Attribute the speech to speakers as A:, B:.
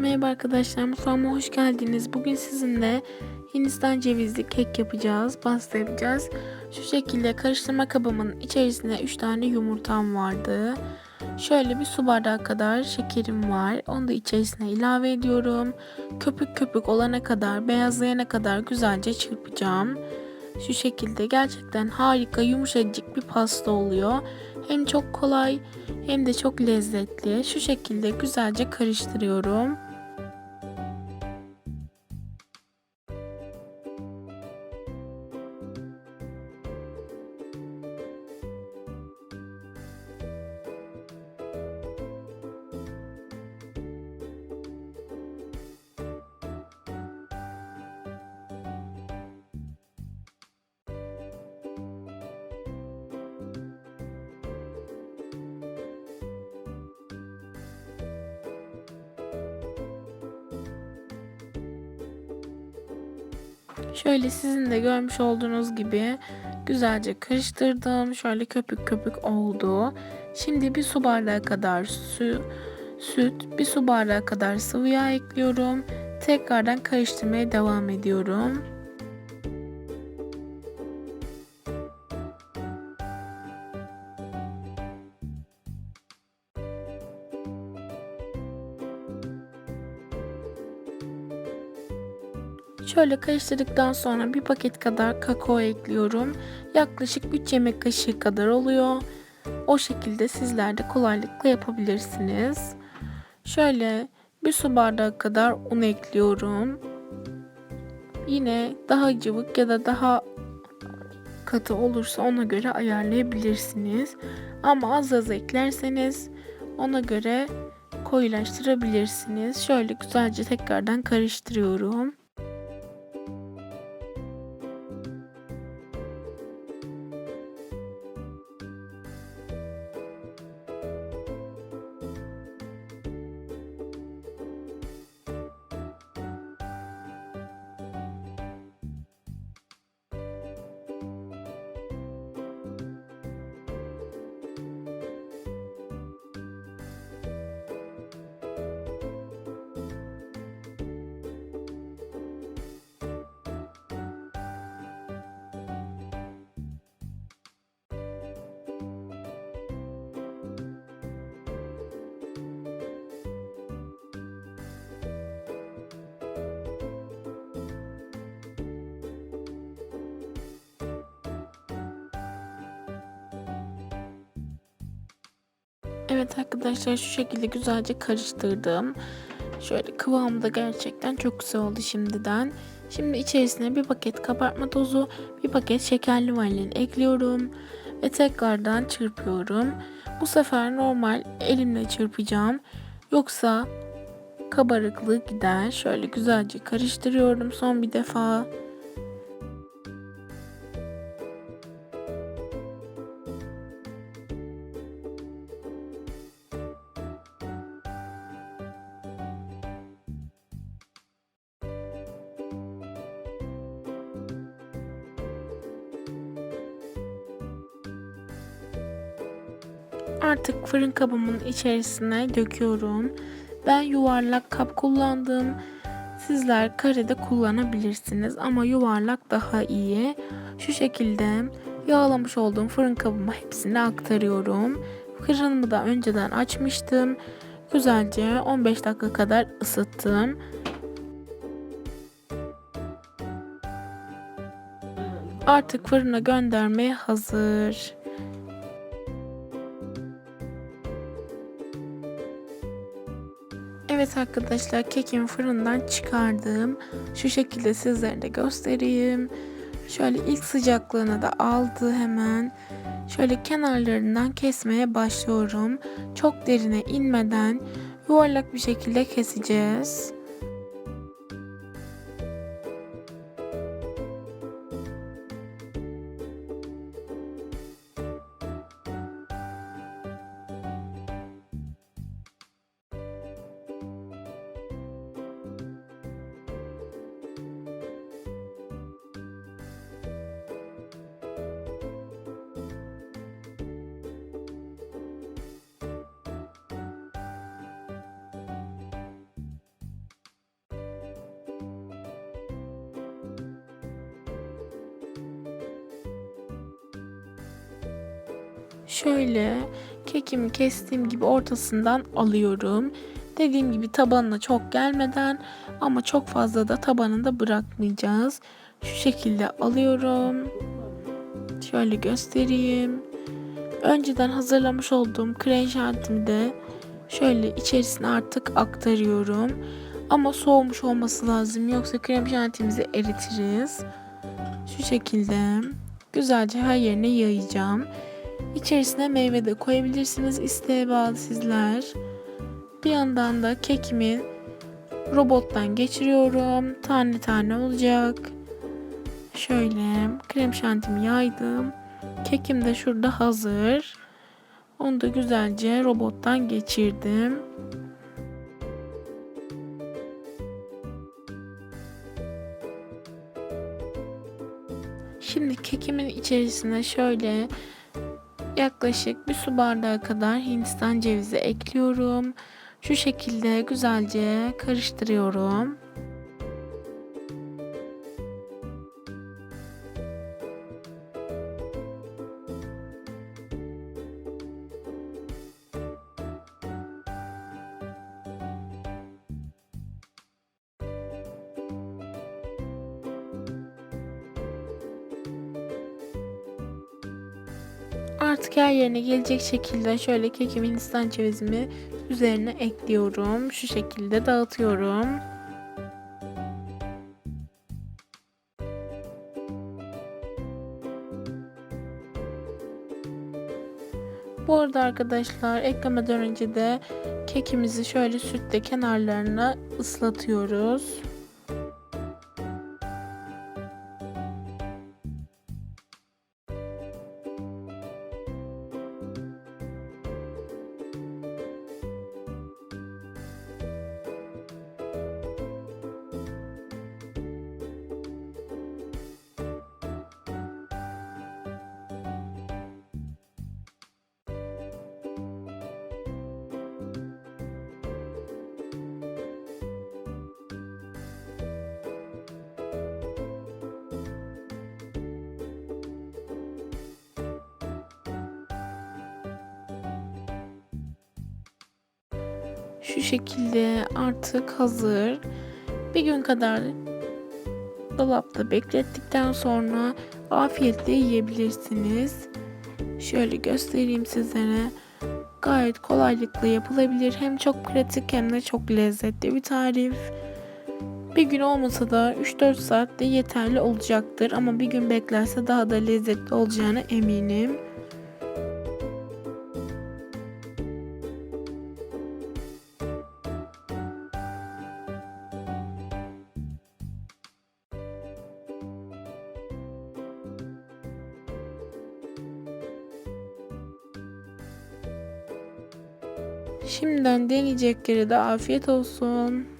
A: Merhaba arkadaşlar, mutfağıma hoş geldiniz. Bugün sizinle Hindistan cevizli kek yapacağız, pasta yapacağız. Şu şekilde karıştırma kabımın içerisine 3 tane yumurtam vardı. Şöyle bir su bardağı kadar şekerim var. Onu da içerisine ilave ediyorum. Köpük köpük olana kadar, beyazlayana kadar güzelce çırpacağım. Şu şekilde gerçekten harika yumuşacık bir pasta oluyor. Hem çok kolay hem de çok lezzetli. Şu şekilde güzelce karıştırıyorum. Şöyle sizin de görmüş olduğunuz gibi güzelce karıştırdım. Şöyle köpük köpük oldu. Şimdi bir su bardağı kadar su, süt, bir su bardağı kadar sıvı yağ ekliyorum. Tekrardan karıştırmaya devam ediyorum. Şöyle karıştırdıktan sonra bir paket kadar kakao ekliyorum. Yaklaşık 3 yemek kaşığı kadar oluyor. O şekilde sizler de kolaylıkla yapabilirsiniz. Şöyle bir su bardağı kadar un ekliyorum. Yine daha cıvık ya da daha katı olursa ona göre ayarlayabilirsiniz. Ama az az eklerseniz ona göre koyulaştırabilirsiniz. Şöyle güzelce tekrardan karıştırıyorum. Evet arkadaşlar şu şekilde güzelce karıştırdım. Şöyle kıvamı da gerçekten çok güzel oldu şimdiden. Şimdi içerisine bir paket kabartma tozu, bir paket şekerli vanilin ekliyorum ve tekrardan çırpıyorum. Bu sefer normal elimle çırpacağım. Yoksa kabarıklığı gider. Şöyle güzelce karıştırıyorum son bir defa. Artık fırın kabımın içerisine döküyorum. Ben yuvarlak kap kullandım. Sizler karede kullanabilirsiniz ama yuvarlak daha iyi. Şu şekilde yağlamış olduğum fırın kabıma hepsini aktarıyorum. Fırınımı da önceden açmıştım. Güzelce 15 dakika kadar ısıttım. Artık fırına göndermeye hazır. Evet arkadaşlar kekimi fırından çıkardım. Şu şekilde sizlere de göstereyim. Şöyle ilk sıcaklığını da aldı hemen. Şöyle kenarlarından kesmeye başlıyorum. Çok derine inmeden yuvarlak bir şekilde keseceğiz. Şöyle kekimi kestiğim gibi ortasından alıyorum. Dediğim gibi tabanına çok gelmeden ama çok fazla da tabanında bırakmayacağız. Şu şekilde alıyorum. Şöyle göstereyim. Önceden hazırlamış olduğum krem şantimi de şöyle içerisine artık aktarıyorum. Ama soğumuş olması lazım yoksa krem şantimizi eritiriz. Şu şekilde güzelce her yerine yayacağım. İçerisine meyve de koyabilirsiniz isteğe bağlı sizler. Bir yandan da kekimi robottan geçiriyorum. Tane tane olacak. Şöyle krem şantimi yaydım. Kekim de şurada hazır. Onu da güzelce robottan geçirdim. Şimdi kekimin içerisine şöyle yaklaşık bir su bardağı kadar Hindistan cevizi ekliyorum. Şu şekilde güzelce karıştırıyorum. Artık her yerine gelecek şekilde şöyle kekimin Hindistan cevizimi üzerine ekliyorum. Şu şekilde dağıtıyorum. Bu arada arkadaşlar eklemeden önce de kekimizi şöyle sütle kenarlarına ıslatıyoruz. Şu şekilde artık hazır. Bir gün kadar dolapta beklettikten sonra afiyetle yiyebilirsiniz. Şöyle göstereyim sizlere. Gayet kolaylıkla yapılabilir. Hem çok pratik hem de çok lezzetli bir tarif. Bir gün olmasa da 3-4 saatte yeterli olacaktır ama bir gün beklerse daha da lezzetli olacağına eminim. Şimdiden deneyeceklere de afiyet olsun.